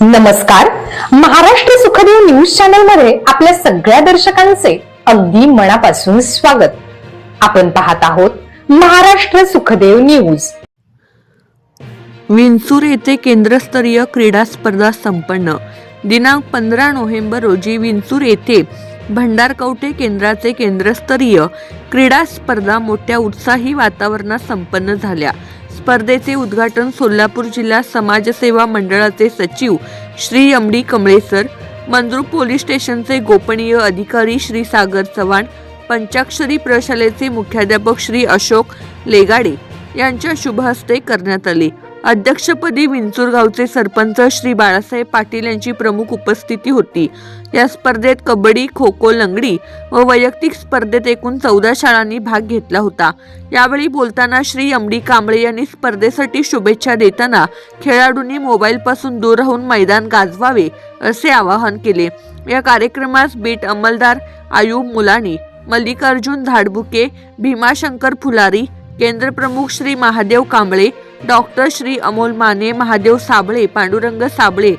नमस्कार. महाराष्ट्र सुखदेव न्यूज चॅनलमध्ये आपल्या सगळ्या दर्शकांचे अगदी मनापासून स्वागत. आपण पाहत आहोत महाराष्ट्र सुखदेव न्यूज. विंचूर येथे केंद्रस्तरीय क्रीडा स्पर्धा संपन्न. दिनांक पंधरा नोव्हेंबर रोजी विंचूर येथे भंडारकवटे केंद्राचे केंद्रस्तरीय क्रीडा स्पर्धा मोठ्या उत्साही वातावरणात संपन्न झाल्या. स्पर्धेचे उद्घाटन सोलापूर जिल्हा समाजसेवा मंडळाचे सचिव श्री अमडी कमळेसर मंद्रुप पोलीस स्टेशनचे गोपनीय अधिकारी श्री सागर चव्हाण पंचाक्षरी प्रशालेचे मुख्याध्यापक श्री अशोक लेगाडे यांच्या शुभहस्ते करण्यात आले. अध्यक्षपदी विंचूरगावचे सरपंच श्री बाळासाहेब पाटील यांची प्रमुख उपस्थिती होती. या स्पर्धेत कबड्डी खो खो लंगडी व वैयक्तिक स्पर्धेत एकूण चौदा शाळांनी भाग घेतला होता. यावेळी बोलताना श्री एम डी कांबळे यांनी स्पर्धेसाठी शुभेच्छा देताना खेळाडूंनी मोबाईलपासून दूर राहून मैदान गाजवावे असे आवाहन केले. या कार्यक्रमास बीट अंमलदार आयुब मुलानी मल्लिकार्जुन झाडबुके भीमाशंकर फुलारी केंद्रप्रमुख श्री महादेव कांबळे डॉक्टर श्री अमोल माने महादेव साबळे पांडुरंग साबळे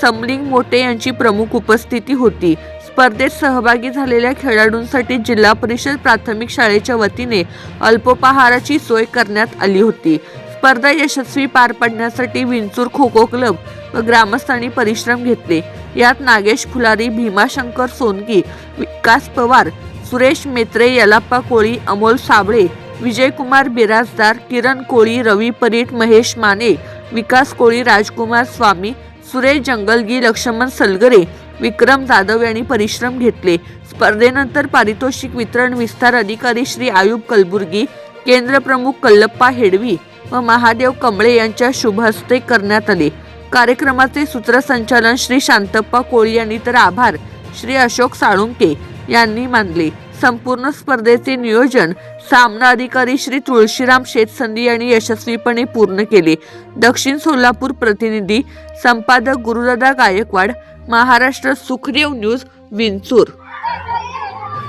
समलिंग मोटे यांची प्रमुख उपस्थिती होती. स्पर्धेत सहभागी झालेल्या खेळाडूंसाठी जिल्हा परिषद प्राथमिक शाळेच्या वतीने अल्पोपहाराची सोय करण्यात आली होती. स्पर्धा यशस्वी पार पाडण्यासाठी विंचूर खो खो क्लब व ग्रामस्थांनी परिश्रम घेतले. यात नागेश फुलारी भीमाशंकर सोनगी विकास पवार सुरेश मेत्रे यलाप्पा कोळी अमोल साबळे विजयकुमार बिराजदार किरण कोळी रवी परीट महेश माने विकास कोळी राजकुमार स्वामी सुरेश जंगलगी लक्ष्मण सलगरे विक्रम जाधव यांनी परिश्रम घेतले. स्पर्धेनंतर पारितोषिक वितरण विस्तार अधिकारी श्री आयुब कलबुर्गी केंद्र प्रमुख कल्लप्पा हेडवी व महादेव कमळे यांच्या शुभहस्ते करण्यात आले. कार्यक्रमाचे सूत्रसंचालन श्री शांतप्पा कोळी यांनी तर आभार. श्री अशोक साळुंके यांनी मानले. संपूर्ण स्पर्धेचे नियोजन सामना अधिकारी श्री तुळशीराम शेतसंधी यांनी यशस्वीपणे पूर्ण केले. दक्षिण सोलापूर प्रतिनिधी संपादक गुरुदादा गायकवाड महाराष्ट्र सुखदेव न्यूज विंचूर.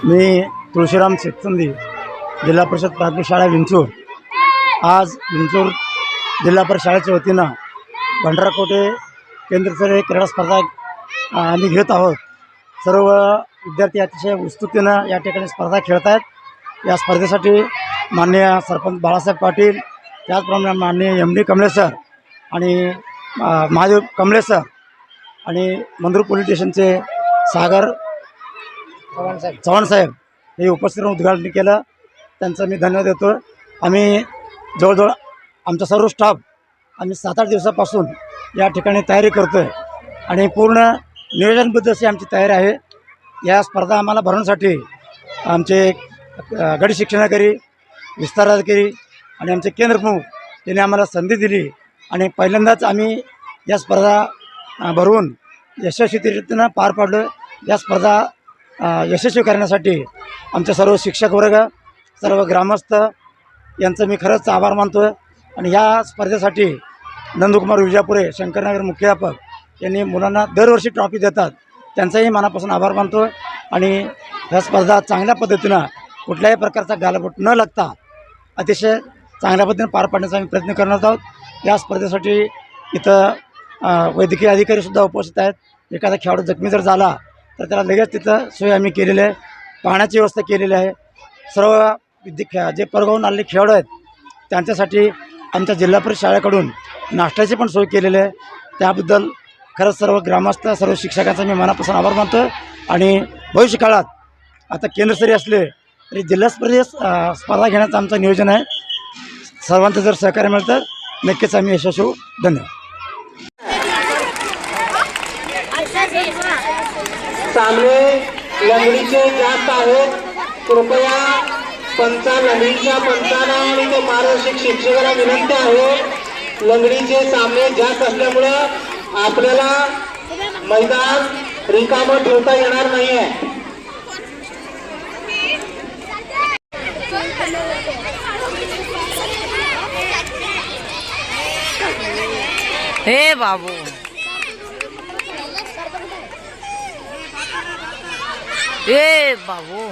मी तुळशीराम शेतसंधी जिल्हा परिषद प्राथमिक शाळा विंचूर. आज विंचूर जिल्हा परिषद शाळेच्या वतीनं भंडाराकोटे केंद्रस्तरीय क्रीडा स्पर्धा आम्ही घेत आहोत. सर्व विद्यार्थी अतिशय उत्सुकतेनं या ठिकाणी स्पर्धा खेळत आहेत. या स्पर्धेसाठी माननीय सरपंच बाळासाहेब पाटील त्याचप्रमाणे माननीय एम डी कमळे सर आणि महादेव कमळे सर आणि मंदूर पोलीस स्टेशनचे सागर चव्हाण साहेब हे उपस्थित राहून उद्घाटन केलं. त्यांचं मी धन्यवाद देतो. आम्ही जवळजवळ आमचा सर्व स्टाफ आम्ही सात आठ दिवसापासून या ठिकाणी तयारी करतो आहे आणि पूर्ण नियोजनबद्ध अशी आमची तयारी आहे. या स्पर्धा आम्हाला भरवण्यासाठी आमचे गडी शिक्षणाकरी शिक्षणाधिकारी विस्तार आणि आमचे केंद्र प्रमुख यांनी आम्हाला संधी दिली आणि पहिल्यांदाच आम्ही या स्पर्धा भरवून यशस्वीरित्यानं पार पाडलं. या स्पर्धा यशस्वी करण्यासाठी आमचे सर्व शिक्षक वर्ग सर्व ग्रामस्थ यांचं मी खरंच आभार मानतो आणि ह्या स्पर्धेसाठी नंदकुमार विजापुरे शंकरनगर मुख्याध्यापक यांनी मुलांना दरवर्षी ट्रॉफी देतात. त्यांचाही मनापासून आभार मानतो आहे आणि ह्या स्पर्धा चांगल्या पद्धतीनं कुठल्याही प्रकारचा गालबोट न लागता अतिशय चांगल्या पद्धतीने पार पाडण्याचा आम्ही प्रयत्न करणार आहोत. या स्पर्धेसाठी इथं वैद्यकीय अधिकारीसुद्धा उपस्थित आहेत. एखादा खेळाडू जखमी जर झाला तर त्याला लगेच तिथं सोय आम्ही केलेली आहे. पाण्याची व्यवस्था केलेली आहे. सर्व विद्या खे जे परगावून आलेले खेळाडू आहेत त्यांच्यासाठी आमच्या जिल्हा परिषद शाळेकडून नाश्त्याची पण सोय केलेली आहे. त्याबद्दल खरंच सर्व ग्रामस्थ सर्व शिक्षकांचा मी मनापासून आभार मानतो. आणि भविष्य काळात आता केंद्रस्तरीय असले तरी जिल्हास्तरीय स्पर्धा घेण्याचं आमचं नियोजन आहे. सर्वांचं जर सहकार्य मिळतं तर नक्कीच आम्ही यशस्वी होऊ. धन्यवाद. सामने लंगडीचे जास्त आहेत. कृपया पंचा लंगडीच्या पंचांना आणि ते मार्गदर्शक शिक्षकांना विनंती आहे. लंगडीचे सामने जास्त असल्यामुळं आपल्याला मैदान रिकाम ठेवता येणार नाहीये. हे बाबू. ए बाबू.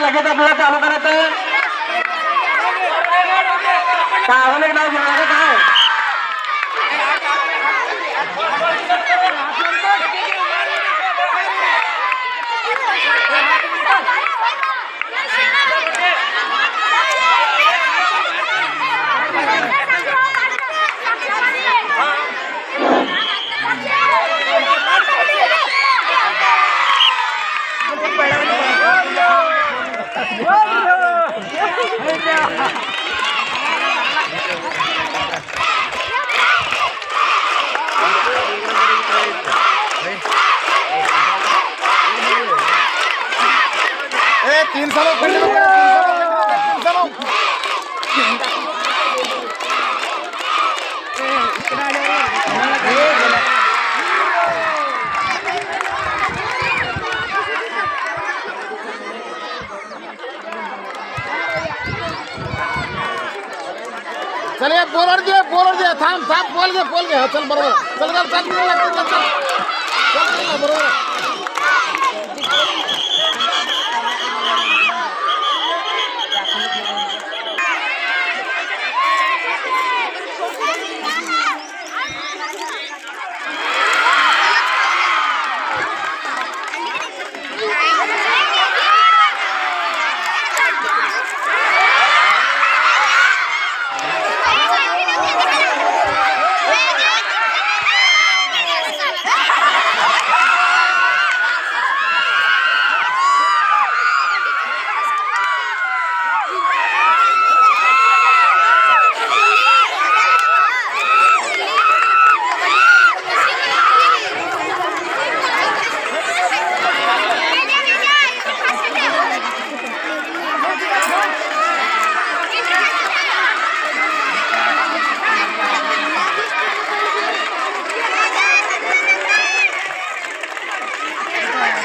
लगेच आपल्याला चालू करायचं काय? तीन सालों चल ये बोलर दे बोलर दे थांब थांब बोल घे बोल घे हा, चल बरोबर चल चल चल चल चल